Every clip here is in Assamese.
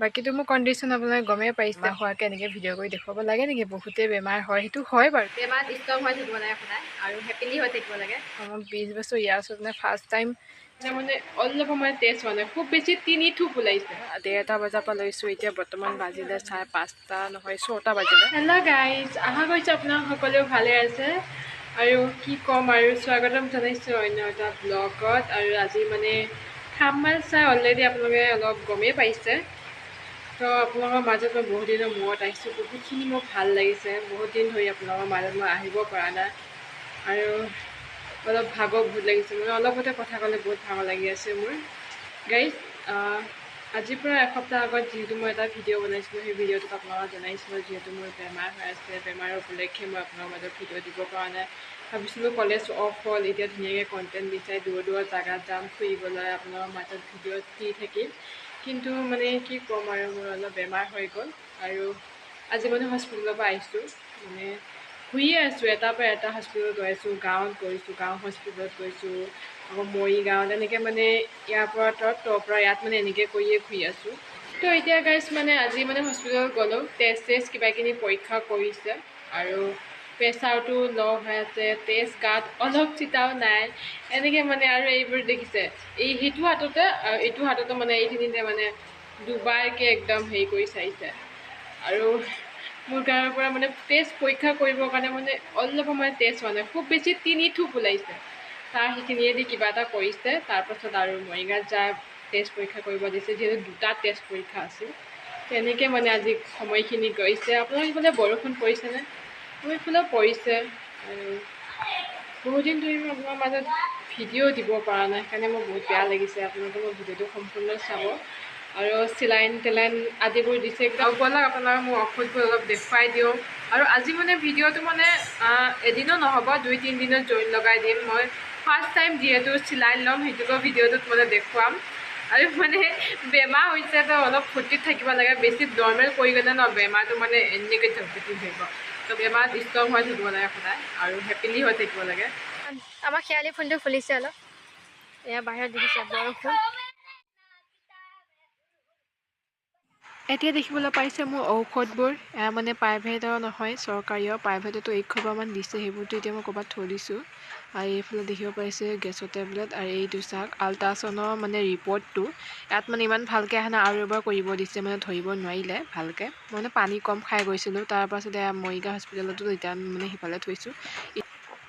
বাকীটো মোৰ কণ্ডিশ্যন আপোনালোকে গমেই পাইছে হোৱাকৈ এনেকৈ ভিডিঅ' কৰি দেখুৱাব লাগে নেকি? বহুতেই বেমাৰ হয় সেইটো হয় বাৰু। বেমাৰত ষ্ট্ৰং হৈ থাকিব লাগে সদায় আৰু হেপিলি হৈ থাকিব লাগে। মই বিছ বছৰ ইয়াৰ ওচৰত মানে ফাৰ্ষ্ট টাইম মানে অলপ সময় টেষ্ট হোৱা নাই খুব বেছি তিনি থোপ ওলাইছে। ডেৰটা বজাৰ পৰা লৈছোঁ এতিয়া বৰ্তমান বাজিলে চাৰে পাঁচটা নহয় ছটা বাজিলে। হেল্ল' গাইজ আশা কৰিছোঁ আপোনালোক সকলোৱে ভালে আছে। আৰু কি ক'ম আৰু স্বাগতম জনাইছোঁ অন্য এটা ব্লগত আৰু আজি মানে খাম মাল চাই অলৰেডি আপোনালোকে অলপ গমেই পাইছে। তো আপোনালোকৰ মাজত মই বহুত দিনৰ মূৰত আহিছোঁ। বহুতখিনি মোৰ ভাল লাগিছে। বহুত দিন ধৰি আপোনালোকৰ মাজত মই আহিব পৰা নাই। আৰু অলপ ভাগৰ বহুত লাগিছে। মানে অলপতে কথা ক'লে বহুত ভাগৰ লাগি আছে মোৰ। গাইজ আজিৰ পৰা এসপ্তাহ আগত যিহেতু মই এটা ভিডিঅ' বনাইছিলোঁ সেই ভিডিঅ'টোত আপোনালোকক জনাইছিলোঁ যিহেতু মোৰ বেমাৰ হৈ আছে। বেমাৰৰ উপলক্ষে মই আপোনালোকৰ মাজত ভিডিঅ' দিব পৰা নাই। ভাবিছিলোঁ কলেজ অফ হ'ল। এতিয়া ধুনীয়াকৈ কণ্টেণ্ট বিচাৰি দূৰ দূৰৰ জেগাত যাম ফুৰিবলৈ। আপোনালোকৰ মাজত ভিডিঅ' দি থাকিম। কিন্তু মানে কি ক'ম আৰু মোৰ অলপ বেমাৰ হৈ গ'ল আৰু আজি মানে হস্পিটেলৰ পৰা আহিছোঁ। মানে ঘূৰিয়ে আছোঁ এটাৰ পৰা এটা হস্পিটেলত গৈ আছোঁ গাঁৱত গৈছোঁ গাঁও হস্পিটেলত গৈছোঁ আকৌ মৰিগাঁৱত এনেকৈ মানে ইয়াৰ পৰা তত ত'ৰ পৰা ইয়াত মানে এনেকৈ কৰিয়ে ঘূৰি আছোঁ। তো এতিয়া গাইজ মানে আজি মানে হস্পিটেলত গ'লোঁ টেষ্ট চেষ্ট কিবাকিবি পৰীক্ষা কৰিছে আৰু প্ৰেছাৰটো ল' হৈ আছে টেষ্ট গাত অলপ চিটাও নাই এনেকৈ মানে আৰু এইবোৰ দেখিছে। এই সেইটো হাততে এইটো হাততো মানে এইখিনিতে মানে দুবাৰকৈ একদম হেৰি কৰি চাইছে। আৰু মোৰ গাৰ পৰা মানে টেষ্ট পৰীক্ষা কৰিবৰ কাৰণে মানে অলপ সময় টেষ্ট নাই খুব বেছি তিনি থোপ ওলাইছে। তাৰ সেইখিনিয়েদি কিবা এটা কৰিছে তাৰপাছত আৰু মৰিগাঁৱত যায় টেষ্ট পৰীক্ষা কৰিব দিছে যিহেতু দুটা টেষ্ট পৰীক্ষা আছিল। তেনেকৈ মানে আজি সময়খিনি গৈছে। আপোনালোকৰ ইফালে বৰষুণ পৰিছেনে? মোৰ ইফালেও পৰিছে। আৰু বহুত দিন ধৰি মই আপোনাৰ মাজত ভিডিঅ' দিব পৰা নাই সেইকাৰণে মোৰ বহুত বেয়া লাগিছে। আপোনালোকে মোৰ ভিডিঅ'টো সম্পূৰ্ণ চাব। আৰু চিলাইন টেলাইন আদিবোৰ দিছে। একদম ব'লক আপোনালোকে মোৰ ঔষধবোৰ অলপ দেখুৱাই দিওঁ আৰু আজি মানে ভিডিঅ'টো মানে এদিনো নহ'ব দুই তিনিদিনত জইন লগাই দিম। মই ফাৰ্ষ্ট টাইম যিহেতু চিলাই ল'ম সেইটোকো ভিডিঅ'টোত মানে দেখুৱাম। আৰু মানে বেমাৰ হৈছে তো অলপ ফূৰ্তিত থাকিব লাগে। বেছি নৰ্মেল কৰি গ'লে ন বেমাৰটো মানে এনেকৈ জলপতি থাকিব তো বেমাৰত ষ্ট্ৰং হৈ থাকিব লাগে সদায় আৰু হেপিলি হৈ থাকিব লাগে। আমাৰ শেৱালি ফুলটো ফুলিছে অলপ। এয়া বাহিৰত দেখিছে বৰষুণ। এতিয়া দেখিবলৈ পাইছে মোৰ ঔষধবোৰ এয়া মানে প্ৰাইভেটৰ নহয় চৰকাৰীও প্ৰাইভেটতো এইশবাৰমান দিছে সেইবোৰতো এতিয়া মই ক'ৰবাত থৈ দিছোঁ। আৰু এইফালে দেখিব পাইছে গেছৰ টেবলেট আৰু এইটো চাওক আল্ট্ৰাচাউণ্ডৰ মানে ৰিপৰ্টটো ইয়াত মানে ইমান ভালকৈ অহা নাই আৰু এবাৰ কৰিব দিছে মানে ধৰিব নোৱাৰিলে ভালকৈ। মই মানে পানী কম খাই গৈছিলোঁ তাৰপাছতে মৰিগাঁও হস্পিটেলতো এতিয়া মানে সিফালে থৈছোঁ।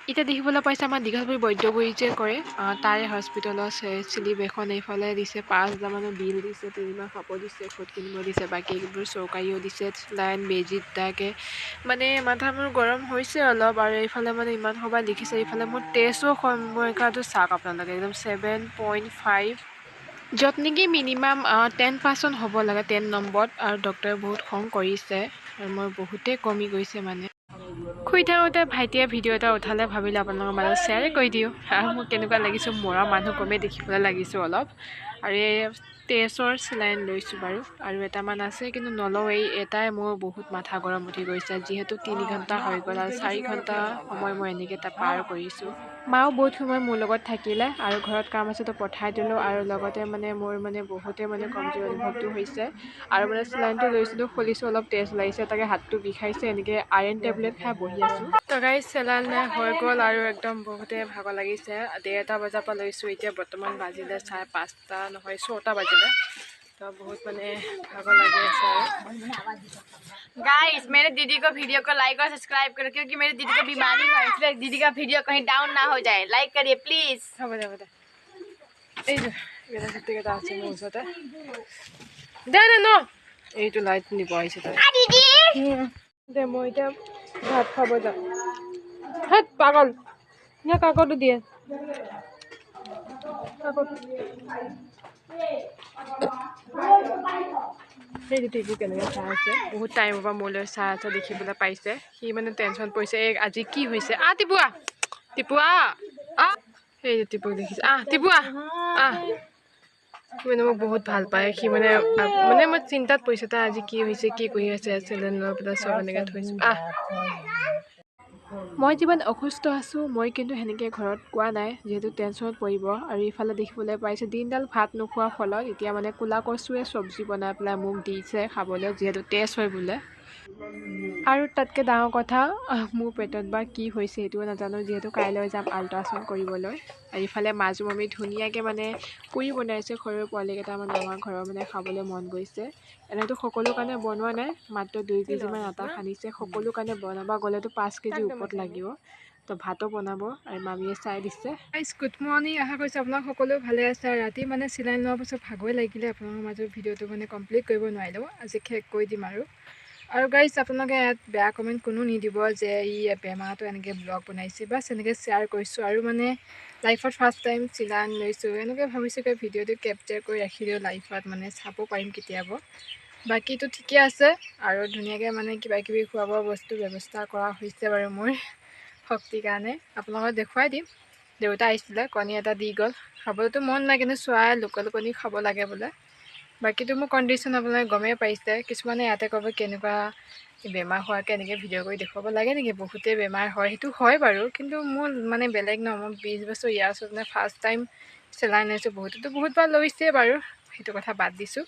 এতিয়া দেখিবলৈ পাইছে আমাৰ দীঘলপুৰি বৈদ্যগুৰি যে কৰে তাৰে হস্পিটেলৰ চিলিপ এখন এইফালে দিছে পাঁচ হাজাৰমানৰ বিল দিছে তিনিমাহ খাব দিছে ঔষধ কিনিব দিছে বাকী এইবোৰ চৰকাৰীও দিছে লাইন বেজী দুটাকৈ মানে মাথা মোৰ গৰম হৈছে অলপ আৰু এইফালে মানে ইমান সবাই লিখিছে এইফালে মোৰ টেষ্টো সময়কাটো চাওক আপোনালোকে একদম ছেভেন পইণ্ট ফাইভ য'ত নেকি মিনিমাম টেন পাৰ্চেণ্ট হ'ব লাগে টেন নম্বৰত আৰু ডক্টৰে বহুত খং কৰিছে আৰু মই বহুতেই কমি গৈছে মানে। শুই থাকোঁতে ভাইটিয়ে ভিডিঅ' এটা উঠালে ভাবিলোঁ আপোনালোকৰ মাজত শ্বেয়াৰে কৰি দিওঁ। আৰু মোক কেনেকুৱা লাগিছোঁ মৰা মানুহ কমেই দেখিবলৈ লাগিছোঁ অলপ। আৰু এই টেষ্টৰ চিলাইন লৈছোঁ বাৰু। আৰু এটামান আছে কিন্তু নলওঁ এই এটাই মোৰ বহুত মাথা গৰম উঠি গৈছে। যিহেতু তিনি ঘণ্টা হৈ গ'ল আৰু চাৰি ঘণ্টা সময় মই এনেকৈ এটা পাৰ কৰিছোঁ। মাও বহুত সময় মোৰ লগত থাকিলে আৰু ঘৰত কাম আছে তো পঠাই দিলোঁ আৰু লগতে মানে মোৰ মানে বহুতে মানে কমজোৰ অনুভৱটো হৈছে। আৰু মানে চিলাইনটো লৈছিলোঁ খুলিছোঁ অলপ তেজ ওলাইছে তাকে হাতটো বিষাইছে এনেকৈ আইৰণ টেবলেট খাই বহি আছোঁ। তৰকাৰী চেলাইন হৈ গ'ল আৰু একদম বহুতে ভাগৰ লাগিছে। ডেৰটা বজাৰ পৰা লৈছোঁ এতিয়া বৰ্তমান বাজিলে চাৰে পাঁচটা নহয় ছটা বাজিলে। তো বহুত মানে ভাগৰ লাগি আছে আৰু। गाइस मेरे दीदी को वीडियो को लाइक और सब्सक्राइब करो क्योंकि मेरी दीदी को बीमारी है इसलिए दीदी का वीडियो कहीं डाउन ना हो जाए लाइक करिए प्लीज হ'ব দে হ'ব দে এই যে গেলা চুটিকেইটা আছে মোৰ ওচৰতে দে দে ন এইটো লাইট নিব আহিছে তাই দে মই এতিয়া ভাত খাব যাম হেত পাগল নে কাকতো দিয়ে কাকত সেই টিভি কেনেকৈ চাই আছে বহুত টাইমৰ পৰা মোলৈ চাই আছে দেখিবলৈ পাইছে। সি মানে টেনশ্যন পৰিছে এই আজি কি হৈছে? আহ টিপুৱা টিপুৱা আহ। সেই টিপুক দেখিছে আহ টিপুৱা আহ। সি মানে মোক বহুত ভাল পায়। সি মানে মানে মই চিন্তাত পৰিছোঁ তাৰ আজি কি হৈছে কি কৰি আছে চিলিণ্ডাৰ পেলাই চব এনেকৈ থৈছোঁ আহ। মই যিমান অসুস্থ আছোঁ মই কিন্তু সেনেকৈ ঘৰত কোৱা নাই। যিহেতু টেনশ্যনত পৰিব আৰু ইফালে দেখিবলৈ পাইছোঁ দিনডাল ভাত নোখোৱাৰ ফলত এতিয়া মানে ক'লা কচুৱে চব্জি বনাই পেলাই মোক দিছে খাবলৈ যিহেতু তেজ হয় বোলে। আৰু তাতকৈ ডাঙৰ কথা মোৰ পেটত বা কি হৈছে সেইটোও নাজানো যিহেতু কাইলৈ যাম আল্ট্ৰাচাউণ্ড কৰিবলৈ। আৰু ইফালে মাজু মামী ধুনীয়াকৈ মানে পুৰি বনাইছে সৰু পোৱালিকেইটা মানে আমাৰ ঘৰৰ মানে খাবলৈ মন গৈছে। এনেতো সকলো কাৰণে বনোৱা নাই মাত্ৰ দুই কেজিমান আটা সানিছে সকলো কাৰণে বনাব গ'লেতো পাঁচ কেজি ওপৰত লাগিব। তো ভাতো বনাব আৰু মামীয়ে চাই দিছে। গুড মৰ্ণিং আশা কৰিছোঁ আপোনাক সকলো ভালে আছে। আৰু ৰাতি মানে চিলাই লোৱাৰ পাছত ভাগৰে লাগিলে আপোনালোকৰ মাজত ভিডিঅ'টো মানে কমপ্লিট কৰিব নোৱাৰিলোঁ। আজি শেষ কৰি দিম আৰু। আৰু গাইজ আপোনালোকে ইয়াত বেয়া কমেণ্ট কোনো নিদিব যে ই বেমাৰটো এনেকৈ ব্লগ বনাইছে বাছ এনেকৈ শ্বেয়াৰ কৰিছোঁ আৰু মানে লাইফত ফাৰ্ষ্ট টাইম চিলান লৈছোঁ এনেকৈ ভাবিছোঁ যে ভিডিঅ'টো কেপচাৰ কৰি ৰাখি দিওঁ লাইফত মানে চাব পাৰিম কেতিয়াবা। বাকীটো ঠিকে আছে আৰু ধুনীয়াকৈ মানে কিবা কিবি খোৱা বোৱা বস্তু ব্যৱস্থা কৰা হৈছে বাৰু মোৰ শক্তিৰ কাৰণে। আপোনালোকক দেখুৱাই দিম। দেউতা আহিছিলে কণী এটা দি গ'ল। খাবলৈতো মন নাই কিন্তু চোৱাই লোকেল কণী খাব লাগে বোলে। বাকীটো মোৰ কণ্ডিশ্যন আপোনালোকে গমেই পাইছে। কিছুমানে ইয়াতে ক'ব কেনেকুৱা বেমাৰ হোৱাকৈ এনেকৈ ভিডিঅ' কৰি দেখুৱাব লাগে নেকি বহুতেই বেমাৰ হয় সেইটো হয় বাৰু। কিন্তু মোৰ মানে বেলেগ ন মই বিছ বছৰ ইয়াৰ ওচৰত মানে ফাৰ্ষ্ট টাইম চেলাইন লৈছোঁ বহুতেতো বহুতবাৰ লৈছে বাৰু সেইটো কথা বাদ দিছোঁ।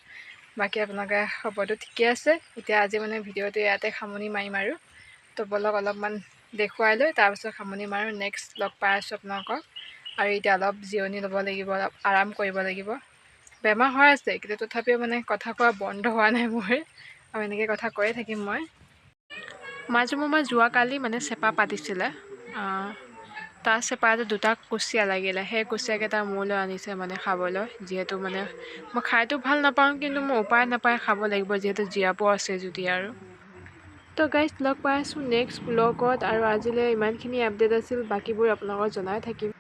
বাকী আপোনালোকে খবৰটো ঠিকে আছে এতিয়া আজি মানে ভিডিঅ'টো ইয়াতে সামৰণি মাৰিম আৰু। তো বলক অলপমান দেখুৱাই লৈ তাৰপিছত সামৰণি মাৰোঁ নেক্সট লগ পাই আছোঁ আপোনালোকক। আৰু এতিয়া অলপ জিৰণি ল'ব লাগিব অলপ আৰাম কৰিব লাগিব। বেমাৰ হৈ আছে কিন্তু তথাপিও মানে কথা কোৱা বন্ধ হোৱা নাই মোৰ। আৰু এনেকৈ কথা কৈয়ে থাকিম মই। মাজু মামা যোৱাকালি মানে চেপা পাতিছিলে। তাৰ চেপাটো দুটা কুচিয়া লাগিলে। সেই কুচিয়াকেইটা মোলৈ আনিছে মানে খাবলৈ যিহেতু মানে মই খাইতো ভাল নাপাওঁ কিন্তু মই উপায় নাপায় খাব লাগিব যিহেতু জীয়াব আছে যদি আৰু। তো গাইজ লগ পাই আছোঁ নেক্সট ব্লগত আৰু আজিলৈ ইমানখিনি আপডেট আছিল বাকীবোৰ আপোনালোকক জনাই থাকিম।